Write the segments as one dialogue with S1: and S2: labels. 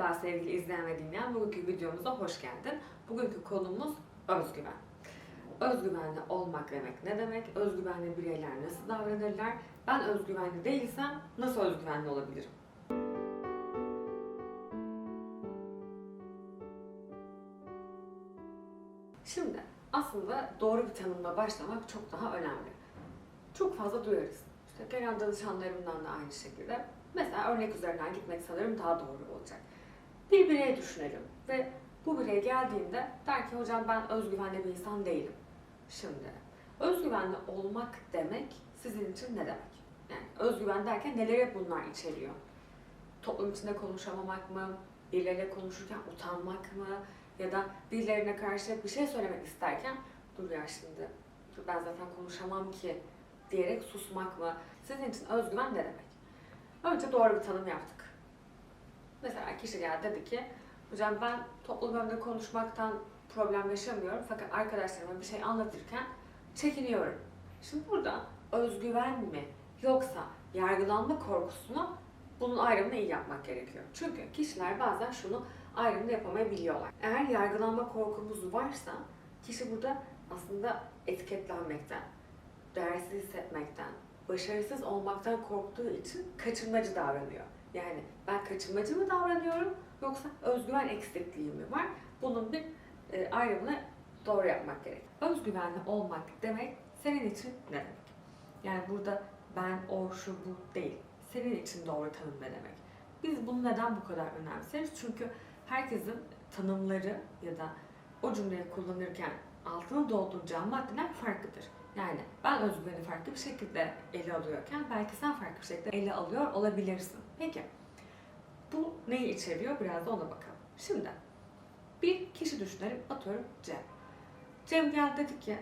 S1: Merhaba sevgili izleyen ve dinleyen. Bugünkü videomuza hoş geldin. Bugünkü konumuz özgüven. Özgüvenli olmak demek ne demek? Özgüvenli bireyler nasıl davranırlar? Ben özgüvenli değilsem nasıl özgüvenli olabilirim? Şimdi aslında doğru bir tanımla başlamak çok daha önemli. Çok fazla duyarız. İşte gelen danışanlarımdan da aynı şekilde. Mesela örnek üzerinden gitmek sanırım daha doğru olacak. Bir birey düşünelim ve bu birey geldiğinde der ki hocam ben özgüvenli bir insan değilim. Şimdi özgüvenli olmak demek sizin için ne demek? Yani özgüven derken neleri bunlar içeriyor? Toplum içinde konuşamamak mı? Birileriyle konuşurken utanmak mı? Ya da birilerine karşı bir şey söylemek isterken dur ya şimdi ben zaten konuşamam ki diyerek susmak mı? Sizin için özgüven ne demek? Önce doğru bir tanım yaptık. Mesela kişi geldi dedi ki hocam ben toplum önünde konuşmaktan problem yaşamıyorum fakat arkadaşlarıma bir şey anlatırken çekiniyorum. Şimdi burada özgüven mi yoksa yargılanma korkusu mu bunun ayrımını iyi yapmak gerekiyor. Çünkü kişiler bazen şunu ayrımını yapamayabiliyorlar. Eğer yargılanma korkumuz varsa kişi burada aslında etiketlenmekten, değersiz hissetmekten, başarısız olmaktan korktuğu için kaçınmacı davranıyor. Yani ben kaçınmacı mı davranıyorum yoksa özgüven eksikliği mi var? Bunun bir e, ayrımını doğru yapmak gerek. Özgüvenli olmak demek senin için ne demek? Yani burada ben, o, şu, bu değil. Senin için doğru tanım ne demek? Biz bunu neden bu kadar önemseriz? Çünkü herkesin tanımları ya da o cümleyi kullanırken altını dolduracağı maddeler farklıdır. Yani ben özgüveni farklı bir şekilde ele alıyorken belki sen farklı bir şekilde ele alıyor olabilirsin. Peki bu neyi içeriyor? Biraz da ona bakalım. Şimdi bir kişi düşünelim. Atıyorum Cem. Cem geldi dedi ki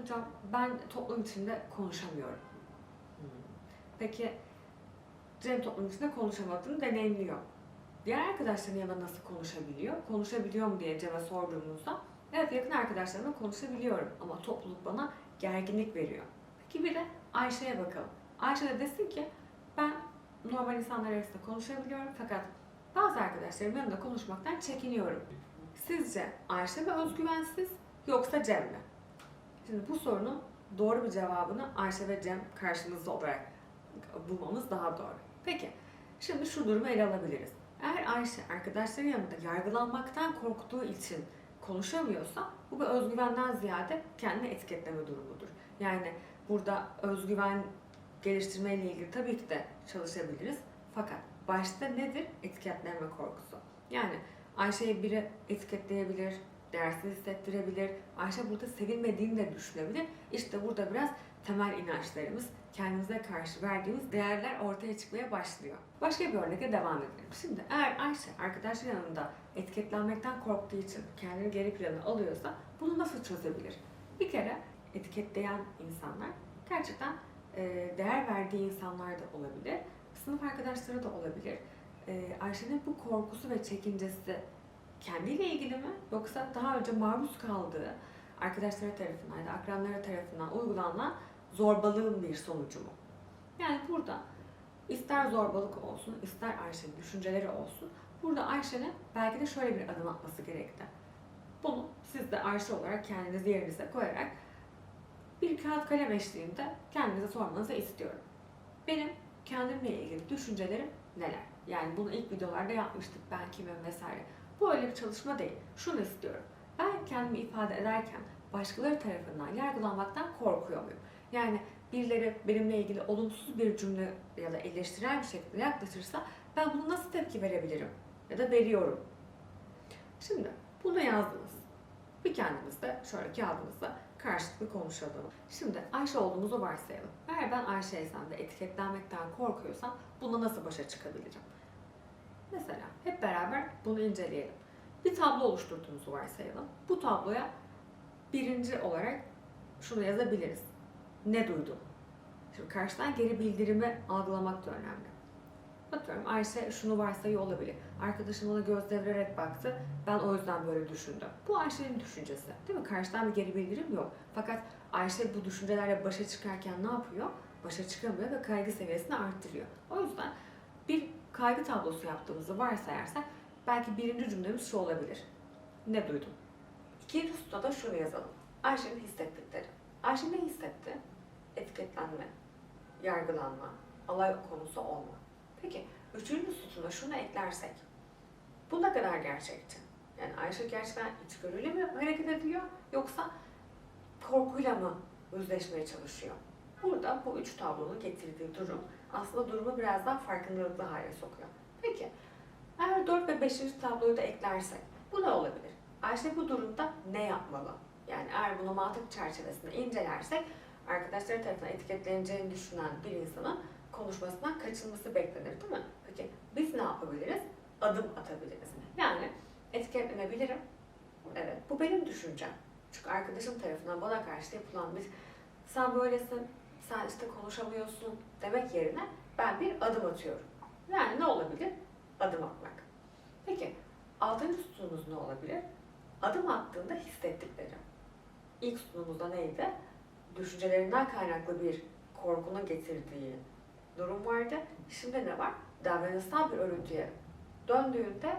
S1: hocam ben toplum içinde konuşamıyorum. Hmm. Peki Cem toplum içinde konuşamadığını deneyimliyor. Diğer arkadaşların yanında nasıl konuşabiliyor? Konuşabiliyor mu diye Cem'e sorduğumuzda Evet yakın arkadaşlarımla konuşabiliyorum ama topluluk bana gerginlik veriyor. Peki bir de Ayşe'ye bakalım. Ayşe de desin ki ben normal insanlar arasında konuşabiliyorum fakat bazı arkadaşlarım yanında konuşmaktan çekiniyorum. Sizce Ayşe mi özgüvensiz yoksa Cem mi? Şimdi bu sorunun doğru bir cevabını Ayşe ve Cem karşınızda olarak bulmamız daha doğru. Peki şimdi şu durumu ele alabiliriz. Eğer Ayşe arkadaşların yanında yargılanmaktan korktuğu için konuşamıyorsa bu bir özgüvenden ziyade kendini etiketleme durumudur. Yani burada özgüven geliştirme ilgili tabii ki de çalışabiliriz. Fakat başta nedir? Etiketleme korkusu. Yani Ayşe'yi biri etiketleyebilir, değersiz hissettirebilir. Ayşe burada sevilmediğini de düşünebilir. İşte burada biraz temel inançlarımız, kendimize karşı verdiğimiz değerler ortaya çıkmaya başlıyor. Başka bir örnekle devam edelim. Şimdi eğer Ayşe arkadaşlar yanında etiketlenmekten korktuğu için kendini geri plana alıyorsa bunu nasıl çözebilir? Bir kere etiketleyen insanlar gerçekten değer verdiği insanlar da olabilir. Sınıf arkadaşları da olabilir. Ayşe'nin bu korkusu ve çekincesi kendiyle ilgili mi yoksa daha önce maruz kaldığı arkadaşları tarafından ya akranları tarafından uygulanan zorbalığın bir sonucu mu? Yani burada ister zorbalık olsun, ister Ayşe'nin düşünceleri olsun, burada Ayşe'nin belki de şöyle bir adım atması gerekti. Bunu siz de Ayşe olarak kendinizi yerinize koyarak bir kağıt kalem eşliğinde kendinize sormanızı istiyorum. Benim kendimle ilgili düşüncelerim neler? Yani bunu ilk videolarda yapmıştık ben kimim vesaire. Bu öyle bir çalışma değil. Şunu istiyorum. Ben kendimi ifade ederken başkaları tarafından yargılanmaktan korkuyor muyum? Yani birileri benimle ilgili olumsuz bir cümle ya da eleştirel bir şekilde yaklaşırsa ben bunu nasıl tepki verebilirim? Ya da veriyorum. Şimdi bunu yazdınız. Bir kendinizde şöyle kağıdınızda karşılıklı konuşalım. Şimdi Ayşe olduğumuzu varsayalım. Eğer ben Ayşe'ysem ve etiketlenmekten korkuyorsam buna nasıl başa çıkabilirim? Mesela hep beraber bunu inceleyelim. Bir tablo oluşturduğumuzu varsayalım. Bu tabloya birinci olarak şunu yazabiliriz. Ne duydum? Şimdi karşıdan geri bildirimi algılamak da önemli. Atıyorum Ayşe şunu varsayıyor olabilir. Arkadaşım ona göz devirerek baktı. Ben o yüzden böyle düşündüm. Bu Ayşe'nin düşüncesi. Değil mi? Karşıdan bir geri bildirim yok. Fakat Ayşe bu düşüncelerle başa çıkarken ne yapıyor? Başa çıkamıyor ve kaygı seviyesini arttırıyor. O yüzden bir kaygı tablosu yaptığımızı varsayarsak belki birinci cümlemiz şu olabilir. Ne duydum? İkinci sütuna da şunu yazalım. Ayşe'nin hissettikleri. Ayşe ne hissetti? Etiketlenme, yargılanma, alay konusu olma. Peki üçüncü sütuna şunu eklersek bu ne kadar gerçekçi? Yani Ayşe gerçekten içgörüyle mi hareket ediyor yoksa korkuyla mı yüzleşmeye çalışıyor? Burada bu üç tablonun getirdiği durum aslında durumu biraz daha farkındalıklı hale sokuyor. Peki eğer 4 ve 5. tabloyu da eklersek bu ne olabilir? Ayşe bu durumda ne yapmalı? Yani eğer bunu mantık çerçevesinde incelersek arkadaşları tarafından etiketleneceğini düşünen bir insanın konuşmasından kaçınması beklenir değil mi? Peki biz ne yapabiliriz? Adım atabiliriz. Yani etiketlenebilirim. Evet bu benim düşüncem. Çünkü arkadaşım tarafından bana karşı yapılan bir sen böylesin, sen işte konuşamıyorsun demek yerine ben bir adım atıyorum. Yani ne olabilir? Adım atmak. Peki altıncı sütunumuz ne olabilir? Adım attığında hissettikleri. İlk sütunumuzda neydi? Düşüncelerinden kaynaklı bir korkunun getirdiği durum vardı. Şimdi ne var? Davranışsal bir örüntüye döndüğünde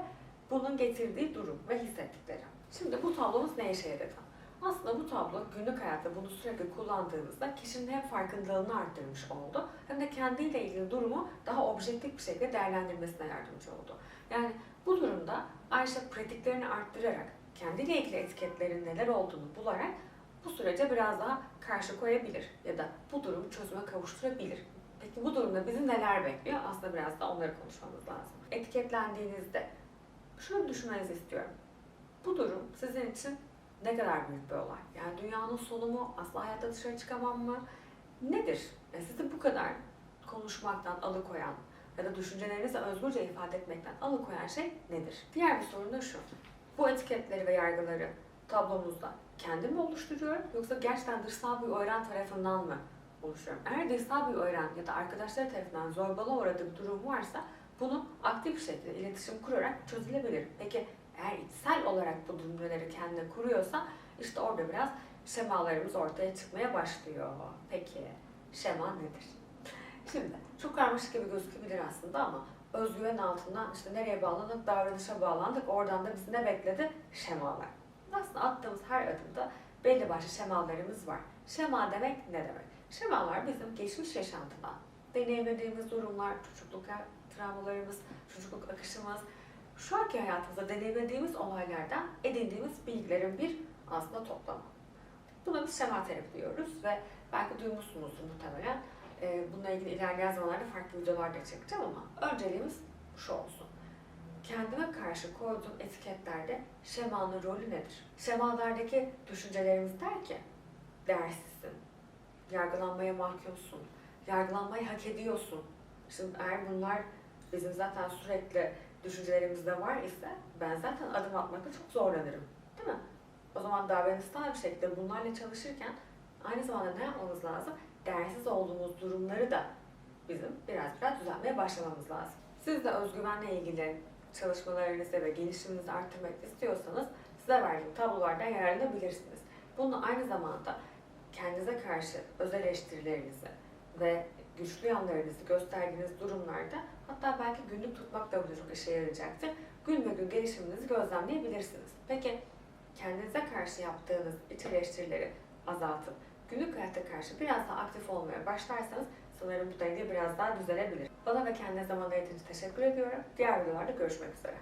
S1: bunun getirdiği durum ve hissettikleri. Şimdi bu tablomuz ne işe yaradı? Aslında bu tablo günlük hayatta bunu sürekli kullandığımızda kişinin hem farkındalığını arttırmış oldu hem de kendiyle ilgili durumu daha objektif bir şekilde değerlendirmesine yardımcı oldu. Yani bu durumda Ayşe pratiklerini arttırarak kendiyle ilgili etiketlerin neler olduğunu bularak bu sürece biraz daha karşı koyabilir ya da bu durumu çözüme kavuşturabilir. Peki bu durumda bizi neler bekliyor? Aslında biraz da onları konuşmamız lazım. Etiketlendiğinizde şunu düşünmenizi istiyorum. Bu durum sizin için ne kadar büyük bir olay? Yani dünyanın sonu mu? Asla hayatta dışarı çıkamam mı? Nedir? E sizi bu kadar konuşmaktan alıkoyan ya da düşüncelerinizi özgürce ifade etmekten alıkoyan şey nedir? Diğer bir sorun da şu. Bu etiketleri ve yargıları tablomuzda kendim mi oluşturuyorum yoksa gerçekten dışsal bir öğren tarafından mı oluşturuyorum? Eğer dışsal bir öğren ya da arkadaşları tarafından zorbalığa uğradığı bir durum varsa bunu aktif bir şekilde iletişim kurarak çözülebilir. Peki eğer içsel olarak bu cümleleri kendine kuruyorsa işte orada biraz şemalarımız ortaya çıkmaya başlıyor. Peki şema nedir? Şimdi çok karmaşık gibi gözükebilir aslında ama özgüven altından işte nereye bağlandık, davranışa bağlandık, oradan da bizi ne bekledi? Şemalar. Aslında attığımız her adımda belli başlı şemalarımız var. Şema demek ne demek? Şemalar bizim geçmiş yaşantıdan, deneyimlediğimiz durumlar, çocukluk travmalarımız, çocukluk akışımız, şu anki hayatımızda deneyimlediğimiz olaylardan edindiğimiz bilgilerin bir aslında toplamı. Buna biz şema terapi diyoruz ve belki duymuşsunuzdur muhtemelen. Ee, bununla ilgili ilerleyen zamanlarda farklı videolar da çekeceğim ama önceliğimiz şu olsun. Kendime karşı koyduğum etiketlerde şemanın rolü nedir? Şemalardaki düşüncelerimiz der ki, değersizsin, yargılanmaya mahkumsun, yargılanmayı hak ediyorsun. Şimdi eğer bunlar bizim zaten sürekli düşüncelerimizde var ise ben zaten adım atmakta çok zorlanırım. Değil mi? O zaman davranışsal bir şekilde bunlarla çalışırken aynı zamanda ne yapmamız lazım? Değersiz olduğumuz durumları da bizim biraz biraz düzeltmeye başlamamız lazım. Siz de özgüvenle ilgili çalışmalarınızı ve gelişiminizi arttırmak istiyorsanız size verdiğim tablolardan yararlanabilirsiniz. Bunu aynı zamanda kendinize karşı öz eleştirilerinizi ve güçlü yanlarınızı gösterdiğiniz durumlarda hatta belki günlük tutmak da çok işe yarayacaktır. Gün ve gün gelişiminizi gözlemleyebilirsiniz. Peki kendinize karşı yaptığınız iç eleştirileri azaltıp günlük hayatta karşı biraz daha aktif olmaya başlarsanız sanırım bu denge biraz daha düzelebilir. Bana ve kendine zaman ayırdığınız teşekkür ediyorum. Diğer videolarda görüşmek üzere.